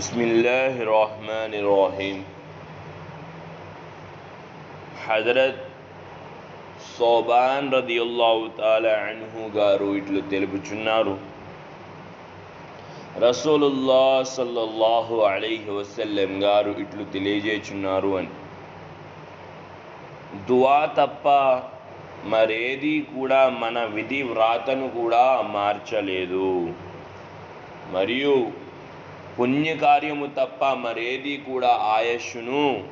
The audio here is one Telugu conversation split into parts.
بسم الله الرحمن الرحيم హజరత్ సోబాన్ రదియుల్లాహు తాలా అన్హు గారు ఇట్లు తెలుపుచున్నారు రసూలుల్లా సల్లల్లాహు అలైహి వసల్లం గారు ఇట్లు తెలియజేచున్నారు అని దువా తప్ప మరేది కూడా మన విధి వ్రాతను కూడా మార్చలేదు మరియు పుణ్యకార్యము తప్ప మరేది కూడా ఆయస్సును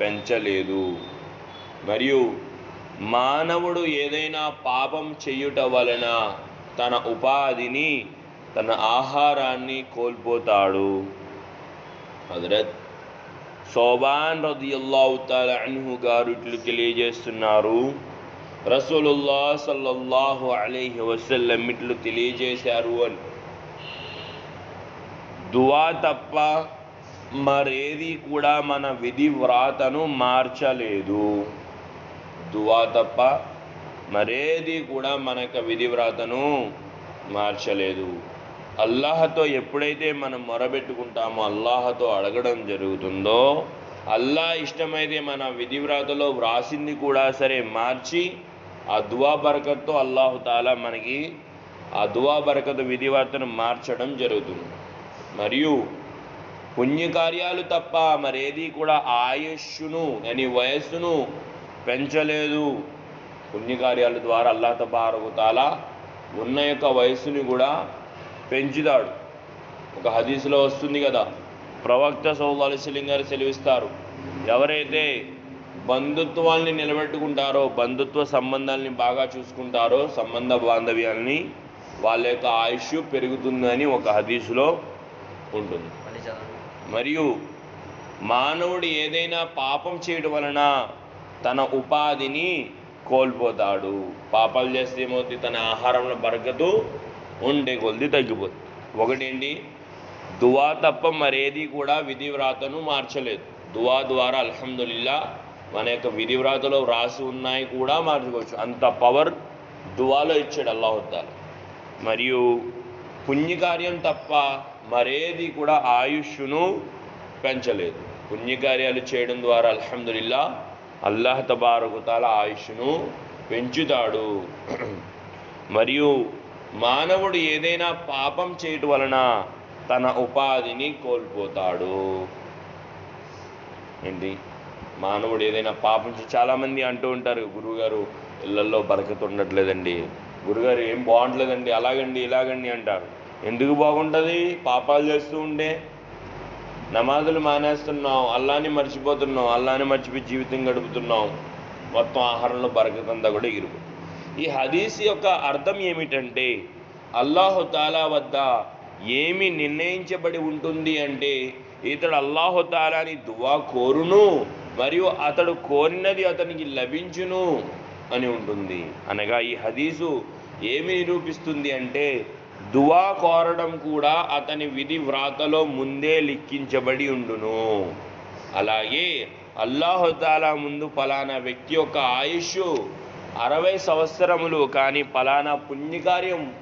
పెంచలేదు. మరియు మానవుడు ఏదైనా పాపం చేయుట వలన తన ఉపాధిని తన ఆహారాన్ని కోల్పోతాడు. హజరత్ సోబాన్ రదియల్లాహు తాలా అన్హు గారు ఇట్లు తెలియజేస్తున్నారు. రసూలుల్లా సల్లల్లాహు అలైహి వసల్లం ఇట్లు తెలియజేశారు అని. దువా తప్ప మరేది కూడా మన విధి వ్రాతను మార్చలేదు. దువా తప్ప మరేది కూడా మనకు విధి వ్రాతను మార్చలేదు. అల్లాహతో ఎప్పుడైతే మనం మొరబెట్టుకుంటామో అల్లాహతో అడగడం జరుగుతుందో అల్లా ఇష్టమైతే మన విధి వ్రాతలో వ్రాసింది కూడా సరే మార్చి ఆ దువా బరకత్తో అల్లాహు తాలా మనకి ఆ దువా బరకత్ విధి మార్చడం జరుగుతుంది. మరియు పుణ్యకార్యాలు తప్ప మరేది కూడా ఆయుష్ను అని వయస్సును పెంచలేదు. పుణ్యకార్యాల ద్వారా అల్లా తబారకుతాలా ఉన్న యొక్క వయస్సుని కూడా పెంచుతాడు. ఒక హదీసులో వస్తుంది కదా ప్రవక్త సౌలాలిసలిం గారు సెలవిస్తారు ఎవరైతే బంధుత్వాల్ని నిలబెట్టుకుంటారో బంధుత్వ సంబంధాలని బాగా చూసుకుంటారో సంబంధ బాంధవ్యాల్ని వాళ్ళ యొక్క ఆయుష్ పెరుగుతుందని ఒక హదీసులో ఉంటుంది. మరియు మానవుడు ఏదైనా పాపం చేయడం వలన తన ఉపాధిని కోల్పోతాడు. పాపాలు చేస్తే ఏమవుతుంది? తన ఆహారంలో బరకతు ఉండే కొద్ది తగ్గిపోతుంది. ఒకటేంటి? దువా తప్ప మరేది కూడా విధి వ్రాతను మార్చలేదు. దువా ద్వారా అల్హమ్దుల్లా మన యొక్క విధి వ్రాతలో వ్రాసి ఉన్నాయి కూడా మార్చుకోవచ్చు. అంత పవర్ దువాలో ఇచ్చాడు అల్లాహుద్దాల మరియు పుణ్యకార్యం తప్ప మరేది కూడా ఆయుష్ను పెంచలేదు. పుణ్యకార్యాలు చేయడం ద్వారా అల్హమ్దుల్లా అల్లాహ్ తబారకుతాల ఆయుష్ను పెంచుతాడు. మరియు మానవుడు ఏదైనా పాపం చేయటం వలన తన ఉపాధిని కోల్పోతాడు. ఏంటి? మానవుడు ఏదైనా పాపం చే- చాలామంది అంటూ ఉంటారు గురువుగారు ఇళ్ళల్లో బరకత ఉండట్లేదండి. గురుగారు ఏం బాగుంటలేదండి అలాగండి ఇలాగండి అంటారు. ఎందుకు బాగుంటుంది? పాపాలు చేస్తూ ఉండే నమాజులు మానేస్తున్నాం అల్లాని మర్చిపోతున్నాం అల్లాని మర్చిపోయి జీవితం గడుపుతున్నాం మొత్తం ఆహారంలో బరకతంతా కూడా ఎగిరిపోతుంది ఈ హదీస్ యొక్క అర్థం ఏమిటంటే అల్లాహు తాలా వద్ద ఏమి నిర్ణయించబడి ఉంటుంది అంటే ఇతడు అల్లాహు తాలాని దువా కోరును మరియు అతడు కోరినది అతనికి లభించును అని ఉంటుంది. అనగా ఈ హదీసు ఏమి నిరూపిస్తుంది అంటే దువా కోరడం కూడా అతని విధి వ్రాతలో ముందే లిఖించబడి ఉండును. అలాగే అల్లాహుతాలా ముందు ఫలానా వ్యక్తి యొక్క ఆయుష్ అరవై సంవత్సరములు కానీ ఫలానా పుణ్యకార్యం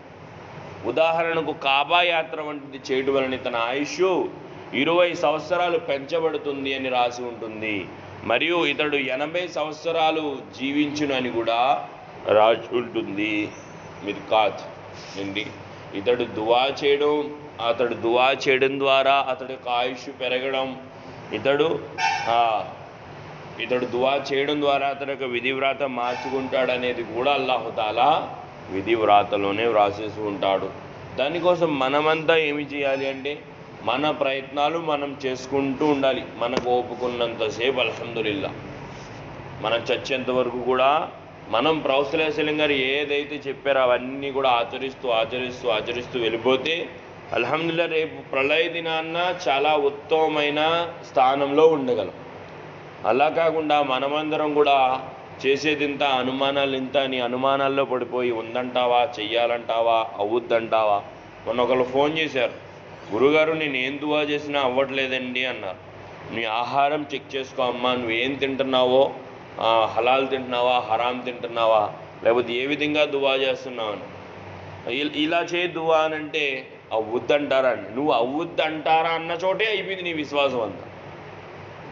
ఉదాహరణకు కాబా యాత్ర వంటిది చేయడం వలన తన ఆయుష్ ఇరవై సంవత్సరాలు పెంచబడుతుంది అని రాసి ఉంటుంది. మరియు ఇతడు ఎనభై సంవత్సరాలు జీవించునని కూడా రాసి ఉంటుంది. మిర్కాత్ నుండి. ఇతడు దువా చేయడం అతడు దువా చేయడం ద్వారా అతడి యొక్క ఆయుష్ పెరగడం. ఇతడు ఇతడు దువా చేయడం ద్వారా అతని యొక్క విధి వ్రాత మార్చుకుంటాడు అనేది కూడా అల్లాహుతాలా విధి వ్రాతలోనే వ్రాసేసి ఉంటాడు. దానికోసం మనమంతా ఏమి చేయాలి అంటే మన ప్రయత్నాలు మనం చేసుకుంటూ ఉండాలి. మనకు ఓపుకున్నంతసేపు అల్హందుల్లా మనం చచ్చేంత వరకు కూడా మనం ప్రౌసలేసలం గారు ఏదైతే చెప్పారో అవన్నీ కూడా ఆచరిస్తూ ఆచరిస్తూ ఆచరిస్తూ వెళ్ళిపోతే అల్హమ్దుల్లా రేపు ప్రళయ దినాన్న చాలా ఉత్తమమైన స్థానంలో ఉండగలం. అలా కాకుండా మనమందరం కూడా చేసేది ఇంత అనుమానాలు ఇంత అని అనుమానాల్లో పడిపోయి ఉందంటావా చెయ్యాలంటావా అవుద్దంటావా? మొన్న ఒకళ్ళు ఫోన్ చేశారు. గురుగారు నేను ఏం దువా చేసినా అవ్వట్లేదండి అన్నారు. నీ ఆహారం చెక్ చేసుకో అమ్మా నువ్వు ఏం తింటున్నావో? హలాల్ తింటున్నావా హరాం తింటున్నావా లేకపోతే ఏ విధంగా దువా చేస్తున్నావు అని. ఇలా చేయి దువా అని అంటే అవుద్ది అంటారా అండి? నువ్వు అవ్వద్దు అంటారా అన్న చోటే అయిపోయింది నీ విశ్వాసం అంతా.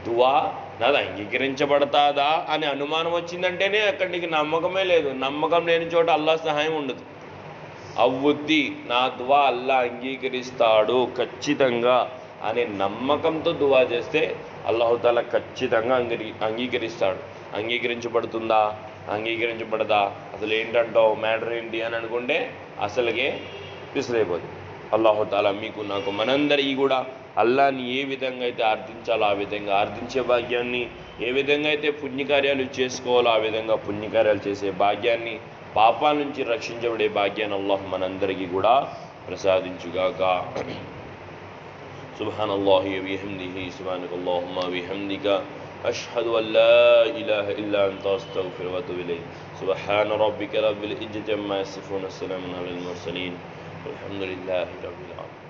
దువా నాది అంగీకరించబడతాదా అని అనుమానం వచ్చిందంటేనే అక్కడ నీకు నమ్మకమే లేదు. నమ్మకం లేని చోట అల్లా సహాయం ఉండదు. అవ్వుద్ది నా దువా అల్లా అంగీకరిస్తాడు ఖచ్చితంగా. అనే నమ్మకంతో దువా చేస్తే అల్లాహుతాల ఖచ్చితంగా అంగీ అంగీకరిస్తాడు. అంగీకరించబడుతుందా? అంగీకరించబడదా? అసలు ఏంటంటావు? మ్యాటర్ ఏంటి అని అనుకుంటే అసలుగే విసిరైపోతుంది అల్లాహుతాల మీకు నాకు మనందరికీ కూడా అల్లాని ఏ విధంగా అయితే ఆర్థించాలో ఆ విధంగా ఆర్థించే భాగ్యాన్ని ఏ విధంగా అయితే పుణ్యకార్యాలు చేసుకోవాలో ఆ విధంగా పుణ్యకార్యాలు చేసే భాగ్యాన్ని పాపాల నుంచి రక్షించబడే భాగ్యాన్ని అల్లాహ్ మనందరికీ కూడా ప్రసాదించుగాక. سبحان الله وبحمده سبحانك اللهم وبحمدك أشهد أن لا إله إلا أنت أستغفر وأتوب إليك. سبحان ربك رب العزة عما يصفون السلام على المرسلين والحمد لله رب العالمين.